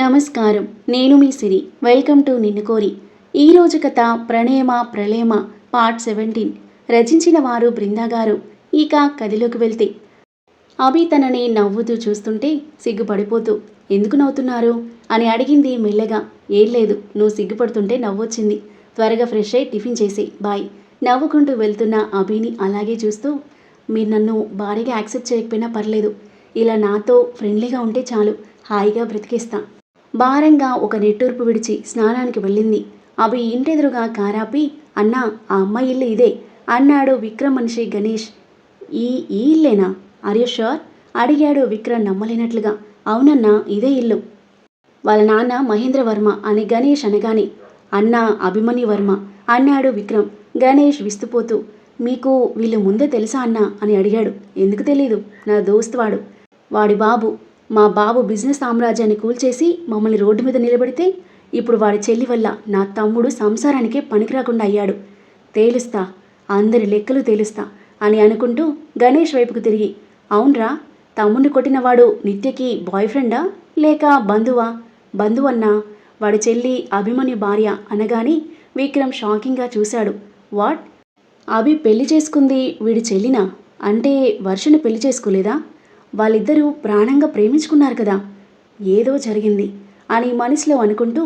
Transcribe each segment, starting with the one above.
నమస్కారం. నేను మీ సిరి. Welcome to నిన్ను కోరి. ఈరోజు కథ ప్రణేమ ప్రళేమ పార్ట్ సెవెంటీన్. రచించిన వారు బృందాగారు ఇక కథలోకి వెళ్తే. అభి తనని నవ్వుతూ చూస్తుంటే సిగ్గుపడిపోతూ ఎందుకు నవ్వుతున్నారు? అని అడిగింది మెల్లగా. ఏం లేదు నువ్వు సిగ్గుపడుతుంటే నవ్వొచ్చింది. త్వరగా ఫ్రెష్ అయి టిఫిన్ చేసి బాయ్. నవ్వుకుంటూ వెళ్తున్న అభిని అలాగే చూస్తూ మీరు నన్ను భారీగా యాక్సెప్ట్ చేయకపోయినా పర్లేదు. ఇలా నాతో ఫ్రెండ్లీగా ఉంటే చాలు. హాయిగా బ్రతికేస్తా. భారంగా ఒక నిట్టూర్పు విడిచి స్నానానికి వెళ్ళింది. అవి ఇంటెదురుగా కారాపి అన్నా ఆ అమ్మాయి ఇల్లు ఇదే. అన్నాడు విక్రమ్ మనిషి గణేష్. ఈ ఈ ఇల్లేనా? ఆర్ యు షూర్ అడిగాడు విక్రమ్ నమ్మలేనట్లుగా. అవునన్నా ఇదే ఇల్లు. వాళ్ళ నాన్న మహేంద్రవర్మ అని గణేష్ అనగానే అన్న అభిమని వర్మ అన్నాడు విక్రమ్. గణేష్ విస్తుపోతూ మీకు వీళ్ళు ముందే తెలుసా అన్నా? అని అడిగాడు. ఎందుకు తెలీదు? నా దోస్తు వాడు వాడి బాబు మా బాబు బిజినెస్ సామ్రాజ్యాన్ని కూల్చేసి మమ్మల్ని రోడ్డు మీద నిలబడితే ఇప్పుడు వాడి చెల్లి వల్ల నా తమ్ముడు సంసారానికే పనికిరాకుండా అయ్యాడు. తేలుస్తా అందరి లెక్కలు తేలుస్తా అని అనుకుంటూ గణేష్ వైపుకు తిరిగి అవునరా తమ్ముడిని కొట్టినవాడు నిత్యకి బాయ్ ఫ్రెండా లేక బంధువా? బంధువన్నా? వాడి చెల్లి అభిమన్యు భార్య అనగానే విక్రమ్ షాకింగ్గా చూశాడు. వాట్? అభి పెళ్ళి చేసుకుంది వీడి చెల్లినా? అంటే వర్షను పెళ్ళి చేసుకోలేదా? వాళ్ళిద్దరూ ప్రాణంగా ప్రేమించుకున్నారు కదా. ఏదో జరిగింది అని మనసులో అనుకుంటూ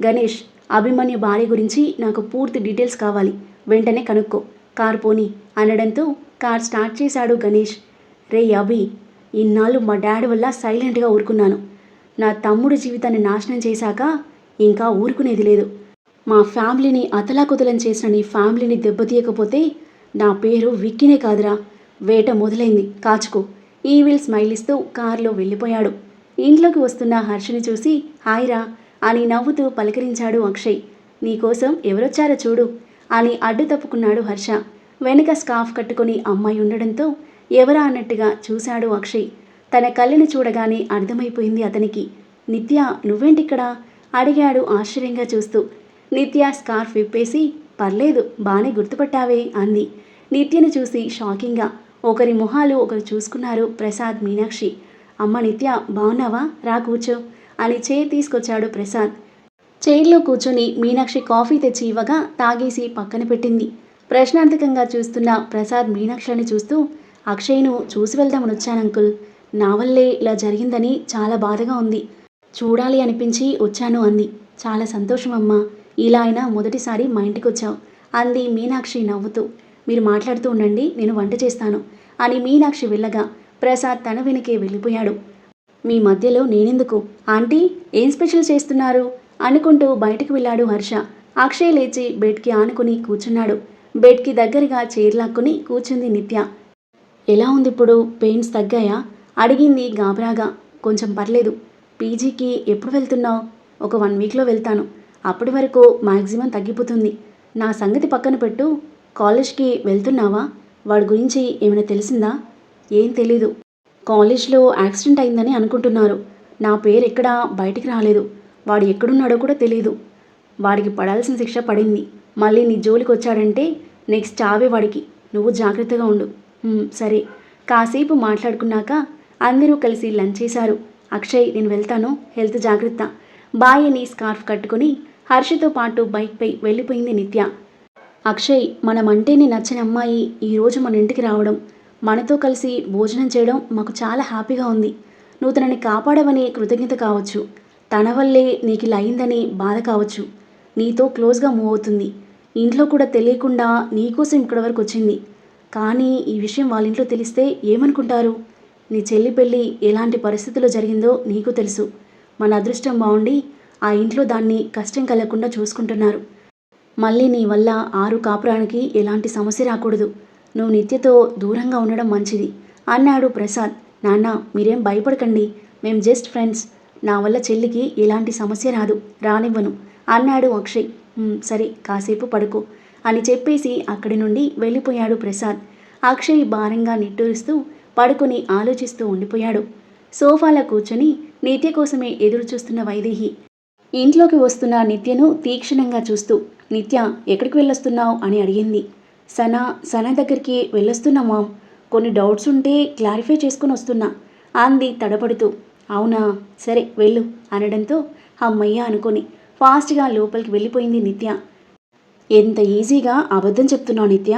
గణేష్ అభిమన్యు భార్య గురించి నాకు పూర్తి డీటెయిల్స్ కావాలి. వెంటనే కనుక్కో. కార్ పోని అనడంతో కార్ స్టార్ట్ చేశాడు గణేష్. రే అభి ఇన్నాళ్ళు మా డాడీ వల్ల సైలెంట్గా ఊరుకున్నాను. నా తమ్ముడి జీవితాన్ని నాశనం చేశాక ఇంకా ఊరుకునేది లేదు. మా ఫ్యామిలీని అతలాకుతలం చేసిన నీ ఫ్యామిలీని దెబ్బతీయకపోతే నా పేరు విక్కినే కాదురా. వేట మొదలైంది. కాచుకో. ఈవిల్ స్మైల్ ఇస్తూ కారులో వెళ్ళిపోయాడు. ఇంట్లోకి వస్తున్న హర్షని చూసి హాయ్రా అని నవ్వుతూ పలకరించాడు అక్షయ్. నీకోసం ఎవరొచ్చారో చూడు అని అడ్డు తప్పుకున్నాడు హర్ష. వెనుక స్కార్ఫ్ కట్టుకుని అమ్మాయి ఉండడంతో ఎవరా అన్నట్టుగా చూశాడు అక్షయ్. తన కళ్ళని చూడగానే అర్థమైపోయింది అతనికి. నిత్య నువ్వేంటిక్కడ? అడిగాడు ఆశ్చర్యంగా చూస్తూ. నిత్య స్కార్ఫ్ విప్పేసి పర్లేదు బానే గుర్తుపట్టావే అంది. నిత్యను చూసి షాకింగ్గా ఒకరి మొహాలు ఒకరు చూసుకున్నారు ప్రసాద్ మీనాక్షి. అమ్మ నిత్య బాగున్నావా రా కూర్చో అని చేయి తీసుకొచ్చాడు ప్రసాద్. చైర్లో కూర్చొని మీనాక్షి కాఫీ తెచ్చి ఇవ్వగా తాగేసి పక్కన పెట్టింది. ప్రశ్నార్థకంగా చూస్తున్న ప్రసాద్ మీనాక్షిని చూస్తూ అక్షయ్ను చూసి వెళ్దామని వచ్చాను అంకుల్. నా వల్లే ఇలా జరిగిందని చాలా బాధగా ఉంది. చూడాలి అనిపించి వచ్చాను అంది. చాలా సంతోషం అమ్మా. ఇలా అయినా మొదటిసారి మా ఇంటికి వచ్చావు అంది మీనాక్షి నవ్వుతూ. మీరు మాట్లాడుతూ ఉండండి నేను వంట చేస్తాను. అని మీనాక్షి వెళ్ళగా ప్రసాద్ తన వెనకే వెళ్ళిపోయాడు. మీ మధ్యలో నేనెందుకు? ఆంటీ ఏం స్పెషల్ చేస్తున్నారు? అనుకుంటూ బయటకు వెళ్ళాడు హర్ష. అక్షయ్ లేచి బెడ్కి ఆనుకుని కూర్చున్నాడు. బెడ్కి దగ్గరగా చేర్లాక్కుని కూర్చుంది నిత్య. ఎలా ఉంది ఇప్పుడు? పెయిన్స్ తగ్గాయా? అడిగింది గాబరాగా కొంచెం పర్లేదు. పీజీకి ఎప్పుడు వెళ్తున్నావు? ఒక వన్ వీక్లో వెళ్తాను. అప్పటి వరకు మ్యాక్సిమం తగ్గిపోతుంది. నా సంగతి పక్కన పెట్టు. కాలేజ్కి వెళ్తున్నావా? వాడి గురించి ఏమైనా తెలిసిందా? ఏం తెలీదు. కాలేజ్లో యాక్సిడెంట్ అయిందని అనుకుంటున్నారు. నా పేరు ఎక్కడా? బయటికి రాలేదు. వాడు ఎక్కడున్నాడో కూడా తెలియదు వాడికి పడాల్సిన శిక్ష పడింది. మళ్ళీ నీ జోలికి వచ్చాడంటే నెక్స్ట్ చావే వాడికి. నువ్వు జాగ్రత్తగా ఉండు. సరే. కాసేపు మాట్లాడుకున్నాక అందరూ కలిసి లంచ్ చేశారు. అక్షయ్ నేను వెళ్తాను. హెల్త్ జాగ్రత్త. బాయ్ అని స్కార్ఫ్ కట్టుకుని హర్షతో పాటు బైక్పై వెళ్ళిపోయింది నిత్య. అక్షయ్ మనమంటేనే నచ్చని అమ్మాయి ఈరోజు మన ఇంటికి రావడం. మనతో కలిసి భోజనం చేయడం మాకు చాలా హ్యాపీగా ఉంది. నువ్వు తనని కాపాడవని కృతజ్ఞత కావచ్చు. తన వల్లే నీకు ఇలా అయిందని బాధ కావచ్చు. నీతో క్లోజ్గా మూవ్ అవుతుంది. ఇంట్లో కూడా తెలియకుండా నీకోసం ఇక్కడి వరకు వచ్చింది. కానీ ఈ విషయం వాళ్ళ ఇంట్లో తెలిస్తే ఏమనుకుంటారు? నీ చెల్లి పెళ్ళి ఎలాంటి పరిస్థితుల్లో జరిగిందో నీకు తెలుసు. మన అదృష్టం బాగుండి ఆ ఇంట్లో దాన్ని కష్టం కలగకుండా చూసుకుంటున్నారు. మళ్ళీ నీ వల్ల ఆరు కాపురానికి ఎలాంటి సమస్య రాకూడదు. నువ్వు నిత్యతో దూరంగా ఉండడం మంచిది. అన్నాడు ప్రసాద్. నాన్న మీరేం భయపడకండి. మేం జస్ట్ ఫ్రెండ్స్. నా వల్ల చెల్లికి ఎలాంటి సమస్య రాదు. రానివ్వను. అన్నాడు అక్షయ్. సరే కాసేపు పడుకో అని చెప్పేసి అక్కడి నుండి వెళ్ళిపోయాడు ప్రసాద్. అక్షయ్ భారంగా నిట్టూరుస్తూ పడుకుని ఆలోచిస్తూ ఉండిపోయాడు. సోఫాలో కూర్చొని నిత్య కోసమే ఎదురు చూస్తున్న వైదేహి. ఇంట్లోకి వస్తున్న నిత్యను తీక్షణంగా చూస్తూ నిత్య ఎక్కడికి వెళ్ళొస్తున్నావు? అని అడిగింది. సనా సనా దగ్గరికి వెళ్ళొస్తున్నా మామ్. కొన్ని డౌట్స్ ఉంటే క్లారిఫై చేసుకుని వస్తున్నా. అంది తడబడుతూ అవునా? సరే వెళ్ళు అనడంతో అమ్మయ్య అనుకొని ఫాస్ట్గా లోపలికి వెళ్ళిపోయింది నిత్య. ఎంత ఈజీగా అబద్ధం చెప్తున్నావు నిత్య?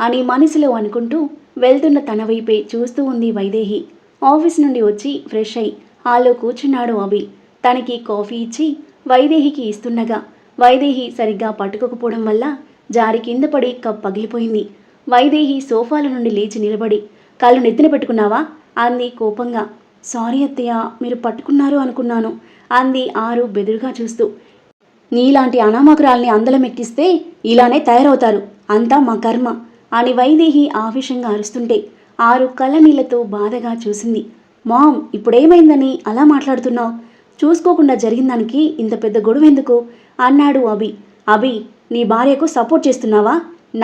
అని మనసులో అనుకుంటూ వెళ్తున్న తన వైపే చూస్తూ ఉంది వైదేహి. ఆఫీస్ నుండి వచ్చి ఫ్రెష్ అయి హాల్లో కూర్చున్నాడు అభి. తనకి కాఫీ ఇచ్చి వైదేహికి ఇస్తుండగా వైదేహి సరిగ్గా పట్టుకోకపోవడం వల్ల జారి కింద పడి కప్ పగిలిపోయింది. వైదేహి సోఫాల నుండి లేచి నిలబడి కళ్ళు నెత్తిన పెట్టుకున్నావా? అంది కోపంగా. సారీ అత్తయ్య మీరు పట్టుకున్నారు అనుకున్నాను. అంది ఆరు బెదురుగా చూస్తూ. నీలాంటి అనామకురాల్ని అందలం ఎక్కిస్తే ఇలానే తయారవుతారు. అంతా మా కర్మ అని వైదేహి ఆవేశంగా అరుస్తుంటే ఆరు కళ్ళ నీళ్ళతో బాధగా చూసింది. మామ్ ఇప్పుడేమైందని అలా మాట్లాడుతున్నావు? చూసుకోకుండా జరిగిన దానికి ఇంత పెద్ద గొడవ ఎందుకు? అన్నాడు అభి. అభి నీ భార్యకు సపోర్ట్ చేస్తున్నావా?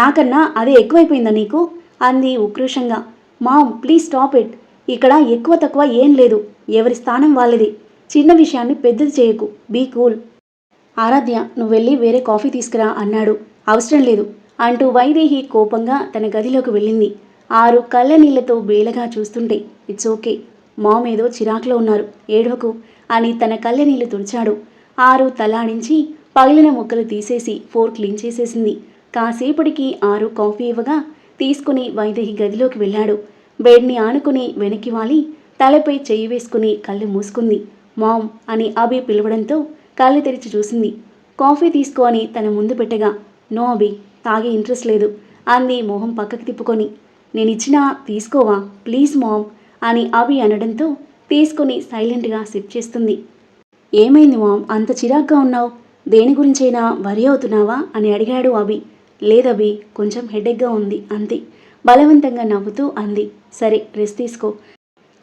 నాకన్నా అదే ఎక్కువైపోయిందా నీకు? అంది ఉక్రోషంగా. Mom please stop it. ఇక్కడ ఎక్కువ తక్కువ ఏం లేదు. ఎవరి స్థానం వాళ్ళది. చిన్న విషయాన్ని పెద్దది చేయకు. Be cool. ఆరాధ్య నువ్వు వెళ్ళి వేరే కాఫీ తీసుకురా అన్నాడు. అవసరం లేదు అంటూ వైదేహి కోపంగా తన గదిలోకి వెళ్ళింది. ఆరు కళ్ళ నీళ్ళతో బేలగా చూస్తుంటే ఇట్స్ ఓకే. మామ్ ఏదో చిరాకులో ఉన్నారు. ఏడవకు. అని తన కళ్ళ నీళ్ళు తుడిచాడు. ఆరు తలాడించి పగిలిన ముక్కలు తీసేసి ఫోర్ క్లీన్ చేసేసింది. కాసేపటికి ఆరు కాఫీ ఇవ్వగా తీసుకుని వైదేహి గదిలోకి వెళ్ళాడు. బెడ్ని ఆనుకుని వెనక్కి వాలి. తలపై చెయ్యి వేసుకుని కళ్ళు మూసుకుంది. మామ్ అని అభి పిలవడంతో కళ్ళు తెరిచి చూసింది. కాఫీ తీసుకో అని తన ముందు పెట్టగా నో అభి తాగే ఇంట్రెస్ట్ లేదు అంది మొహం పక్కకి తిప్పుకొని. నేను ఇచ్చినా తీసుకోవా? ప్లీజ్ మామ్ అని అభి అనడంతో తీసుకుని సైలెంట్గా సిప్ చేస్తుంది. ఏమైంది మామ్? అంత చిరాగ్గా ఉన్నావు? దేని గురించైనా వరి అవుతున్నావా? అని అడిగాడు అభి. లేదభి కొంచెం హెడేక్గా ఉంది అంతే. బలవంతంగా నవ్వుతూ అంది. సరే రెస్ట్ తీసుకో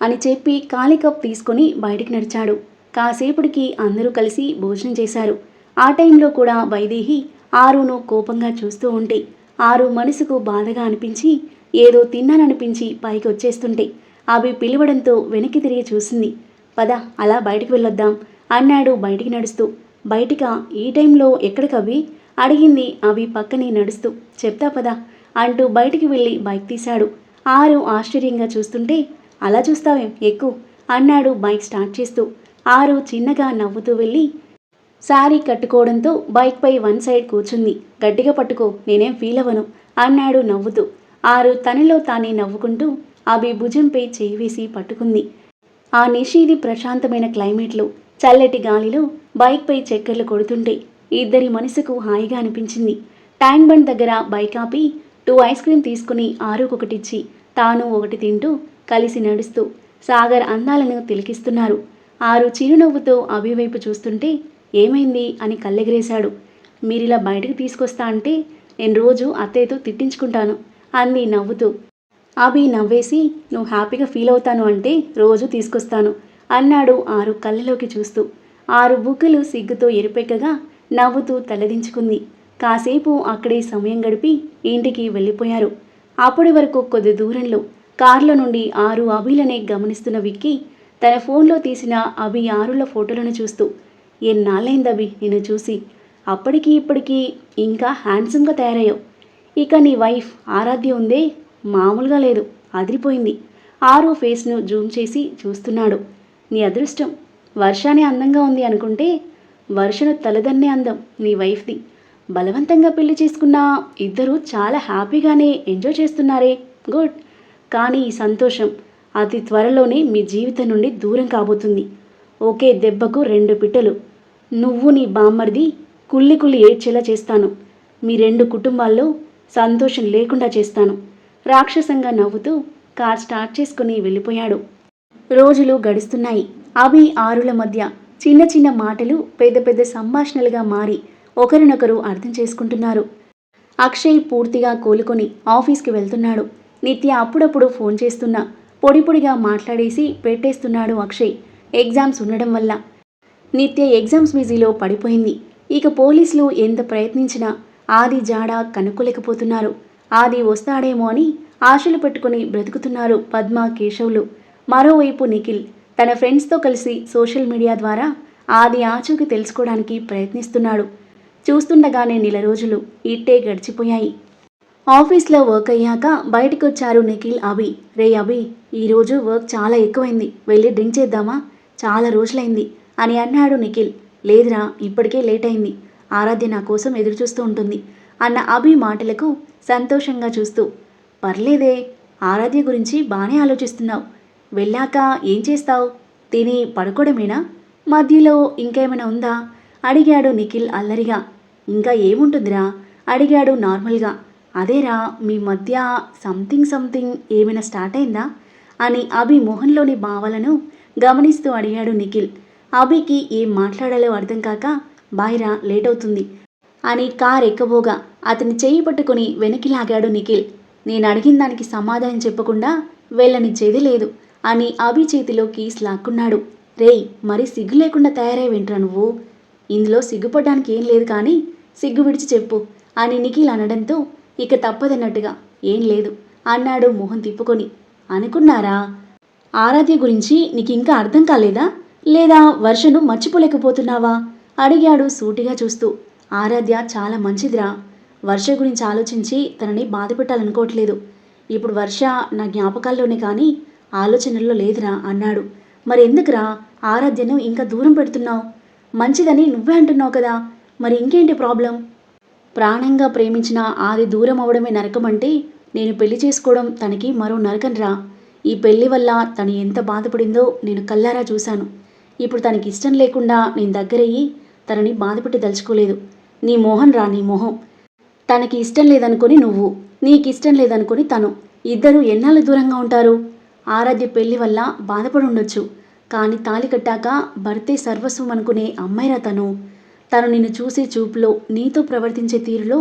అని చెప్పి ఖాళీ కప్ తీసుకొని బయటికి నడిచాడు. కాసేపటికి అందరూ కలిసి భోజనం చేశారు. ఆ టైంలో కూడా వైదేహి ఆరును కోపంగా చూస్తూ ఉంటే ఆరు మనసుకు బాధగా అనిపించి ఏదో తిన్నాననిపించి పైకి వచ్చేస్తుంటే అవి పిలవడంతో వెనక్కి తిరిగి చూసింది. పద అలా బయటికి వెళ్ళొద్దాం అన్నాడు బయటికి నడుస్తూ. బయటిక? ఈ టైంలో ఎక్కడికవి అడిగింది అవి పక్కనే నడుస్తూ. చెప్తా పదా అంటూ బయటికి వెళ్ళి బైక్ తీశాడు. ఆరు ఆశ్చర్యంగా చూస్తుంటే అలా చూస్తావేం? ఎక్కువ అన్నాడు బైక్ స్టార్ట్ చేస్తూ. ఆరు చిన్నగా నవ్వుతూ వెళ్ళి శారీ కట్టుకోవడంతో బైక్పై వన్ సైడ్ కూర్చుంది. గట్టిగా పట్టుకో నేనేం ఫీల్ అవ్వను అన్నాడు నవ్వుతూ. ఆరు తనలో తానే నవ్వుకుంటూ అవి భుజంపై చేయి వేసి పట్టుకుంది. ఆ నిషీది ప్రశాంతమైన క్లైమేట్లో చల్లటి గాలిలో బైక్పై చక్కర్లు కొడుతుంటే ఇద్దరి మనసుకు హాయిగా అనిపించింది. ట్యాంక్ బండ్ దగ్గర బైక్ ఆపి టూ ఐస్ క్రీమ్ తీసుకుని ఆరుకొకటిచ్చి తాను ఒకటి తింటూ కలిసి నడుస్తూ సాగర్ అందాలను తిలకిస్తున్నారు. ఆరు చిరునవ్వుతో అభివైపు చూస్తుంటే ఏమైంది అని కళ్ళెగరేశాడు. మీరిలా బయటకు తీసుకొస్తా అంటే నేను రోజు అత్తయ్యతో తిట్టించుకుంటాను అంది నవ్వుతూ. అభి నవ్వేసి నువ్వు హ్యాపీగా ఫీల్ అవుతాను అంటే రోజు తీసుకొస్తాను అన్నాడు ఆరు కళ్ళలోకి చూస్తూ. ఆరు బుగ్గలు సిగ్గుతో ఎరుపెక్కగా నవ్వుతూ తలదించుకుంది. కాసేపు అక్కడే సమయం గడిపి ఇంటికి వెళ్ళిపోయారు. అప్పటి వరకు కొద్ది దూరంలో కారులో నుండి ఆరు అభిలనే గమనిస్తున్న విక్కీ తన ఫోన్లో తీసిన అభి ఆరుల ఫోటోలను చూస్తూ ఎన్నాళ్ళైందభి నిన్ను చూసి? అప్పటికి ఇప్పటికీ ఇంకా హ్యాండ్సమ్గా తయారయ్యావు. ఇక నీ వైఫ్ ఆరాధ్య ఉందే మామూలుగా లేదు. అదిరిపోయింది. ఆరు ఫేస్ను జూమ్ చేసి చూస్తున్నాడు. నీ అదృష్టం. వర్షానే అందంగా ఉంది అనుకుంటే వర్షను తలదన్నే అందం నీ వైఫ్ది. బలవంతంగా పెళ్ళి చేసుకున్న ఇద్దరూ చాలా హ్యాపీగానే ఎంజాయ్ చేస్తున్నారే. గుడ్. కానీ ఈ సంతోషం అతి త్వరలోనే మీ జీవితం నుండి దూరం కాబోతుంది. ఒకే దెబ్బకు రెండు పిట్టలు. నువ్వు నీ బామ్మర్ది కుళ్ళి కుళ్ళి ఏడ్చేలా చేస్తాను. మీ రెండు కుటుంబాల్లో సంతోషం లేకుండా చేస్తాను. రాక్షసంగా నవ్వుతూ కార్ స్టార్ట్ చేసుకుని వెళ్ళిపోయాడు. రోజులు గడుస్తున్నాయి. అభి ఆరుల మధ్య చిన్న చిన్న మాటలు పెద్ద పెద్ద సంభాషణలుగా మారి ఒకరినొకరు అర్థం చేసుకుంటున్నారు. అక్షయ్ పూర్తిగా కోలుకొని ఆఫీస్కి వెళ్తున్నాడు. నిత్య అప్పుడప్పుడు ఫోన్ చేస్తున్నా పొడి పొడిగా మాట్లాడేసి పెట్టేస్తున్నాడు అక్షయ్. ఎగ్జామ్స్ ఉండడం వల్ల. నిత్య ఎగ్జామ్స్ బిజీలో పడిపోయింది. ఇక పోలీసులు ఎంత ప్రయత్నించినా ఆది జాడ కనుక్కోలేకపోతున్నారు. ఆది వస్తాడేమో అని ఆశలు పెట్టుకుని బ్రతుకుతున్నారు పద్మ కేశవులు. మరోవైపు నిఖిల్ తన ఫ్రెండ్స్తో కలిసి సోషల్ మీడియా ద్వారా ఆది ఆచూకి తెలుసుకోవడానికి ప్రయత్నిస్తున్నాడు. చూస్తుండగానే నెల రోజులు ఇట్టే గడిచిపోయాయి. ఆఫీస్లో వర్క్ అయ్యాక బయటకు వచ్చారు నిఖిల్ అభి. రే అభి ఈరోజు వర్క్ చాలా ఎక్కువైంది. వెళ్ళి డ్రింక్ చేద్దామా? చాలా రోజులైంది అని అన్నాడు నిఖిల్. లేదురా ఇప్పటికే లేట్ అయింది. ఆరాధ్య నా కోసం ఎదురుచూస్తూ ఉంటుంది అన్న అభి మాటలకు సంతోషంగా చూస్తూ పర్లేదే ఆరాధ్య గురించి బాగానే ఆలోచిస్తున్నావు. వెళ్ళాక ఏం చేస్తావు? తిని పడుకోవడమేనా? మధ్యలో ఇంకేమైనా ఉందా? అడిగాడు నిఖిల్ అల్లరిగా. ఇంకా ఏముంటుందిరా? అడిగాడు నార్మల్గా. అదేరా మీ మధ్య సంథింగ్ సంథింగ్ ఏమైనా స్టార్ట్ అయిందా? అని అభి మొహంలోని భావాలను గమనిస్తూ అడిగాడు నిఖిల్. అభికి ఏం మాట్లాడాలో అర్థం కాక బాయ్రా లేట్ అవుతుంది. అని కార్ ఎక్కబోగా. అతని చేయి పట్టుకుని వెనక్కి లాగాడు నిఖిల్. నేను అడిగిన దానికి సమాధానం చెప్పకుండా వెళ్ళనిచ్చేది లేదు అని అభి చేతిలో కీస్ లాక్కున్నాడు. రేయ్ మరి సిగ్గు లేకుండా తయారై వెంట్రా నువ్వు? ఇందులో సిగ్గుపడ్డానికి ఏం లేదు కానీ సిగ్గు విడిచి చెప్పు అని నిఖిల్ అనడంతో ఇక తప్పదన్నట్టుగా ఏం లేదు అన్నాడు మొహం తిప్పుకొని. అనుకున్నారా? ఆరాధ్య గురించి నీకు ఇంకా అర్థం కాలేదా? లేదా వర్షను మర్చిపోలేకపోతున్నావా? అడిగాడు సూటిగా చూస్తూ. ఆరాధ్య చాలా మంచిదిరా. వర్ష గురించి ఆలోచించి తనని బాధ పెట్టాలనుకోవట్లేదు ఇప్పుడు వర్ష నా జ్ఞాపకాల్లోనే కానీ ఆలోచనల్లో లేదురా అన్నాడు. మరి ఎందుకురా ఆరాధ్యను ఇంకా దూరం పెడుతున్నావు. మంచిదని నువ్వే అంటున్నావు కదా. మరి ఇంకేంటి ప్రాబ్లం? ప్రాణంగా ప్రేమించిన ఆది దూరం అవడమే నరకం అంటే నేను పెళ్ళి చేసుకోవడం తనకి మరో నరకంరా. ఈ పెళ్ళి వల్ల తను ఎంత బాధపడిందో నేను కల్లారా చూశాను. ఇప్పుడు తనకి ఇష్టం లేకుండా నేను దగ్గరయ్యి తనని బాధపెట్టి దలుచుకోలేదు నీ మోహన్ రా నీ మొహం. తనకి ఇష్టం లేదనుకుని నువ్వు నీకు ఇష్టం లేదనుకుని తను. ఇద్దరు ఎన్నాళ్ళు దూరంగా ఉంటారు? ఆరాధ్య పెళ్ళి వల్ల బాధపడి ఉండొచ్చు. కానీ తాలి కట్టాక భర్తే సర్వస్వం అనుకునే అమ్మాయిరా తను. తను నిన్ను చూసే చూపులో నీతో ప్రవర్తించే తీరులో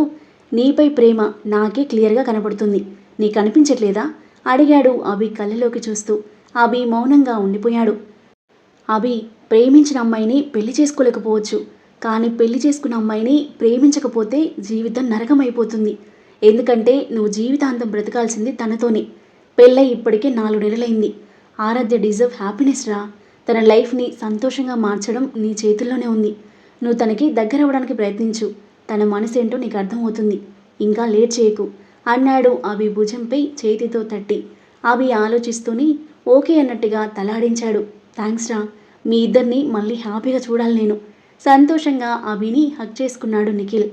నీపై ప్రేమ నాకే క్లియర్గా కనపడుతుంది. నీ కనిపించట్లేదా అడిగాడు అభి కళ్ళలోకి చూస్తూ. అభి మౌనంగా ఉండిపోయాడు. అభి ప్రేమించిన అమ్మాయిని పెళ్ళి చేసుకోలేకపోవచ్చు. కానీ పెళ్ళి చేసుకున్న అమ్మాయిని ప్రేమించకపోతే జీవితం నరకమైపోతుంది. ఎందుకంటే నువ్వు జీవితాంతం బ్రతకాల్సింది తనతోనే. పెళ్ళై ఇప్పటికే నాలుగు నెలలైంది. ఆరాధ్య డిజర్వ్ హ్యాపీనెస్ రా. తన లైఫ్ని సంతోషంగా మార్చడం నీ చేతుల్లోనే ఉంది. నువ్వు తనకి దగ్గర అవ్వడానికి ప్రయత్నించు. తన మనసు ఏంటో నీకు అర్థమవుతుంది. ఇంకా లేట్ చేయకు. అన్నాడు అవి భుజంపై చేతితో తట్టి. అవి ఆలోచిస్తూనే ఓకే అన్నట్టుగా తలాడించాడు థ్యాంక్స్ రా. మీ ఇద్దరిని మళ్ళీ హ్యాపీగా చూడాలి నేను. సంతోషంగా అభిని హక్ చేసుకున్నాడు నిఖిల్.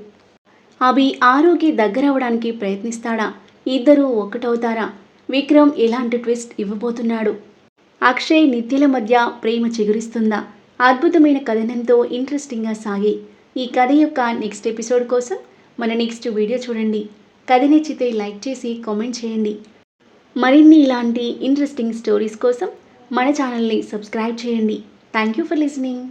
అభి ఆరోగ్య దగ్గరవడానికి ప్రయత్నిస్తాడా? ఇద్దరూ ఒక్కటవుతారా? విక్రమ్ ఎలాంటి ట్విస్ట్ ఇవ్వబోతున్నాడు? అక్షయ్ నిత్యల మధ్య ప్రేమ చిగురిస్తుందా? అద్భుతమైన కథనంతో ఇంట్రెస్టింగ్గా సాగి ఈ కథ యొక్క నెక్స్ట్ ఎపిసోడ్ కోసం మన నెక్స్ట్ వీడియో చూడండి. కథ నచ్చితే లైక్ చేసి కామెంట్ చేయండి. మరిన్ని ఇలాంటి ఇంట్రెస్టింగ్ స్టోరీస్ కోసం మన ఛానల్ని సబ్స్క్రైబ్ చేయండి. Thank you for listening.